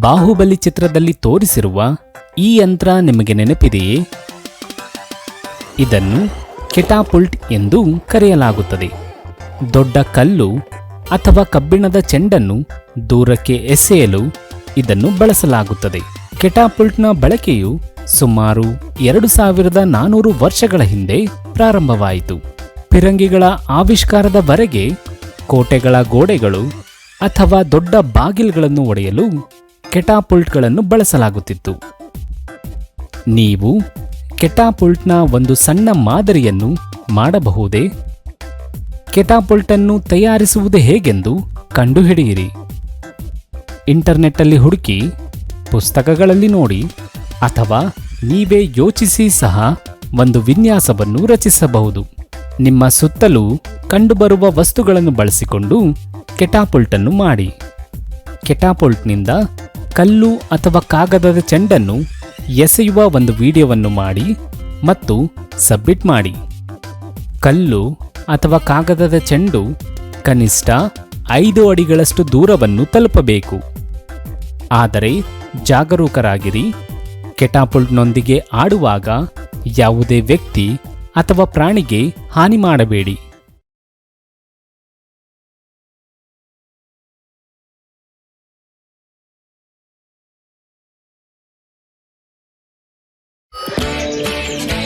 ಬಾಹುಬಲಿ ಚಿತ್ರದಲ್ಲಿ ತೋರಿಸಿರುವ ಈ ಯಂತ್ರ ನಿಮಗೆ ನೆನಪಿದೆಯೇ? ಇದನ್ನು ಕೆಟಾಪುಲ್ಟ್ ಎಂದು ಕರೆಯಲಾಗುತ್ತದೆ. ದೊಡ್ಡ ಕಲ್ಲು ಅಥವಾ ಕಬ್ಬಿಣದ ಚೆಂಡನ್ನು ದೂರಕ್ಕೆ ಎಸೆಯಲು ಇದನ್ನು ಬಳಸಲಾಗುತ್ತದೆ. ಕೆಟಾಪುಲ್ಟ್ನ ಬಳಕೆಯು ಸುಮಾರು ಎರಡು ಸಾವಿರದ ನಾನೂರು ವರ್ಷಗಳ ಹಿಂದೆ ಪ್ರಾರಂಭವಾಯಿತು. ಫಿರಂಗಿಗಳ ಆವಿಷ್ಕಾರದವರೆಗೆ ಕೋಟೆಗಳ ಗೋಡೆಗಳು ಅಥವಾ ದೊಡ್ಡ ಬಾಗಿಲುಗಳನ್ನು ಒಡೆಯಲು ಕೆಟಾಪುಲ್ಟ್ಗಳನ್ನು ಬಳಸಲಾಗುತ್ತಿತ್ತು. ನೀವು ಕೆಟಾಪುಲ್ಟ್ನ ಒಂದು ಸಣ್ಣ ಮಾದರಿಯನ್ನು ಮಾಡಬಹುದೇ? ಕೆಟಾಪುಲ್ಟನ್ನು ತಯಾರಿಸುವುದು ಹೇಗೆಂದು ಕಂಡುಹಿಡಿಯಿರಿ. ಇಂಟರ್ನೆಟ್ಟಲ್ಲಿ ಹುಡುಕಿ, ಪುಸ್ತಕಗಳಲ್ಲಿ ನೋಡಿ, ಅಥವಾ ನೀವೇ ಯೋಚಿಸಿ ಸಹ ಒಂದು ವಿನ್ಯಾಸವನ್ನು ರಚಿಸಬಹುದು. ನಿಮ್ಮ ಸುತ್ತಲೂ ಕಂಡುಬರುವ ವಸ್ತುಗಳನ್ನು ಬಳಸಿಕೊಂಡು ಕೆಟಾಪೊಲ್ಟನ್ನು ಮಾಡಿ. ಕೆಟಾಪೊಲ್ಟ್ನಿಂದ ಕಲ್ಲು ಅಥವಾ ಕಾಗದದ ಚೆಂಡನ್ನು ಎಸೆಯುವ ಒಂದು ವಿಡಿಯೋವನ್ನು ಮಾಡಿ ಮತ್ತು ಸಬ್ಮಿಟ್ ಮಾಡಿ. ಕಲ್ಲು ಅಥವಾ ಕಾಗದದ ಚೆಂಡು ಕನಿಷ್ಠ ಐದು ಅಡಿಗಳಷ್ಟು ದೂರವನ್ನು ತಲುಪಬೇಕು. ಆದರೆ ಜಾಗರೂಕರಾಗಿರಿ. ಕೆಟಾಪುಲ್ಟ್ನೊಂದಿಗೆ ಆಡುವಾಗ ಯಾವುದೇ ವ್ಯಕ್ತಿ ಅಥವಾ ಪ್ರಾಣಿಗೆ ಹಾನಿ ಮಾಡಬೇಡಿ. Friday night.